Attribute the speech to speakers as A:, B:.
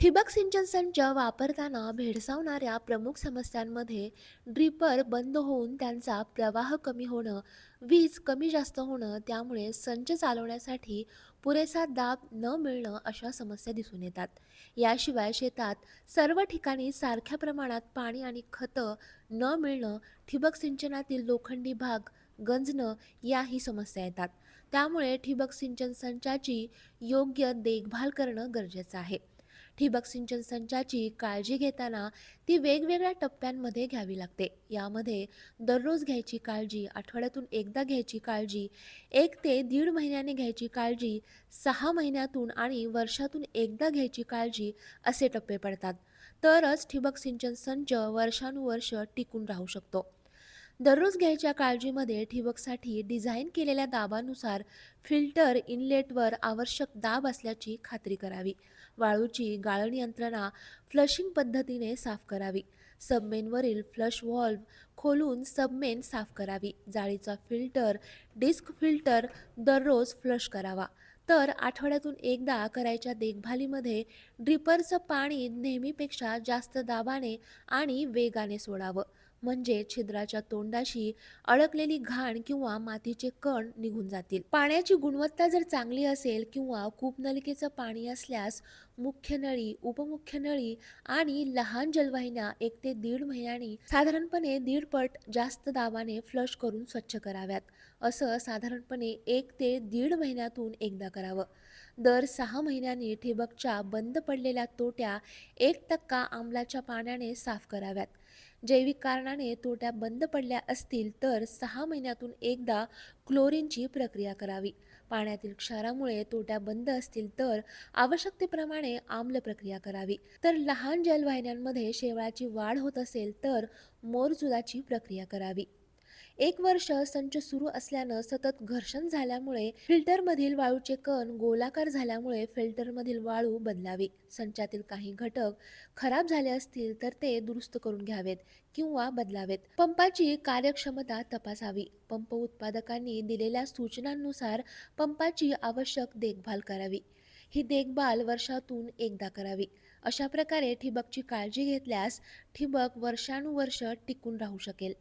A: ठिबक सिंचन संच वापरताना भेडसावणाऱ्या प्रमुख समस्यांमध्ये ड्रिपर बंद होऊन त्यांचा प्रवाह कमी होणं वीज कमी जास्त होणं त्यामुळे संच चालवण्यासाठी पुरेसा दाब न मिळणं अशा समस्या दिसून येतात. याशिवाय शेतात सर्व ठिकाणी सारख्या प्रमाणात पाणी आणि खतं न मिळणं ठिबक सिंचनातील लोखंडी भाग गंजणं याही समस्या येतात. त्यामुळे ठिबक सिंचन संचाची योग्य देखभाल करणं गरजेचं आहे. ठिबक सिंचन संचाची काळजी घेताना ती वेगवेगळ्या टप्प्यांमध्ये घ्यावी लागते. यामध्ये दररोज घ्यायची काळजी आठवड्यातून एकदा घ्यायची काळजी एक ते दीड महिन्याने घ्यायची काळजी सहा महिन्यातून आणि वर्षातून एकदा घ्यायची काळजी असे टप्पे पडतात. तरच ठिबक सिंचन संच वर्षानुवर्ष टिकून राहू शकतो. दररोज घ्यायच्या काळजीमध्ये ठिबकसाठी डिझाईन केलेल्या दाबानुसार फिल्टर इनलेटवर आवश्यक दाब असल्याची खात्री करावी. वाळूची गाळण यंत्रणा फ्लशिंग पद्धतीने साफ करावी. सबमेनवरील फ्लश व्हॉल्व खोलून सबमेन साफ करावी. जाळीचा फिल्टर डिस्क फिल्टर दररोज फ्लश करावा. तर आठवड्यातून एकदा करायच्या देखभालीमध्ये ड्रिपरचं पाणी नेहमीपेक्षा जास्त दाबाने आणि वेगाने सोडावं. म्हणजे छिद्राच्या तोंडाशी अडकलेली घाण किंवा मातीचे कण निघून जातील. पाण्याची गुणवत्ता जर चांगली असेल किंवा कूपनलिकेचं पाणी असल्यास मुख्य नळी उपमुख्य नळी आणि लहान जलवाहिन्या एक ते दीड महिन्यांनी साधारणपणे दीड पट जास्त दाबाने फ्लश करून स्वच्छ कराव्यात. असं साधारणपणे एक ते दीड महिन्यातून एकदा करावं. दर सहा महिन्यांनी ठिबकच्या बंद पडलेल्या तोट्या एक टक्का आंबलाच्या पाण्याने साफ कराव्यात. जैविक कारणाने तोट्या बंद पडल्या असतील तर सहा महिन्यातून एकदा क्लोरीनची प्रक्रिया करावी. पाण्यातील क्षारामुळे तोट्या बंद असतील तर आवश्यकतेप्रमाणे आम्ल प्रक्रिया करावी. तर लहान जलवाहिन्यांमध्ये शेवाळाची वाढ होत असेल तर मोरजुलाची प्रक्रिया करावी. एक वर्ष संच सुरू असल्यानं सतत घर्षण झाल्यामुळे फिल्टरमधील वाळूचे कण गोलाकार झाल्यामुळे फिल्टरमधील वाळू बदलावी. संचातील काही घटक खराब झाले असतील तर ते दुरुस्त करून घ्यावेत किंवा बदलावेत. पंपाची कार्यक्षमता तपासावी. पंप उत्पादकांनी दिलेल्या सूचनांनुसार पंपाची आवश्यक देखभाल करावी. ही देखभाल वर्षातून एकदा करावी. अशा प्रकारे ठिबकची काळजी घेतल्यास ठिबक वर्षानुवर्ष टिकून राहू शकेल.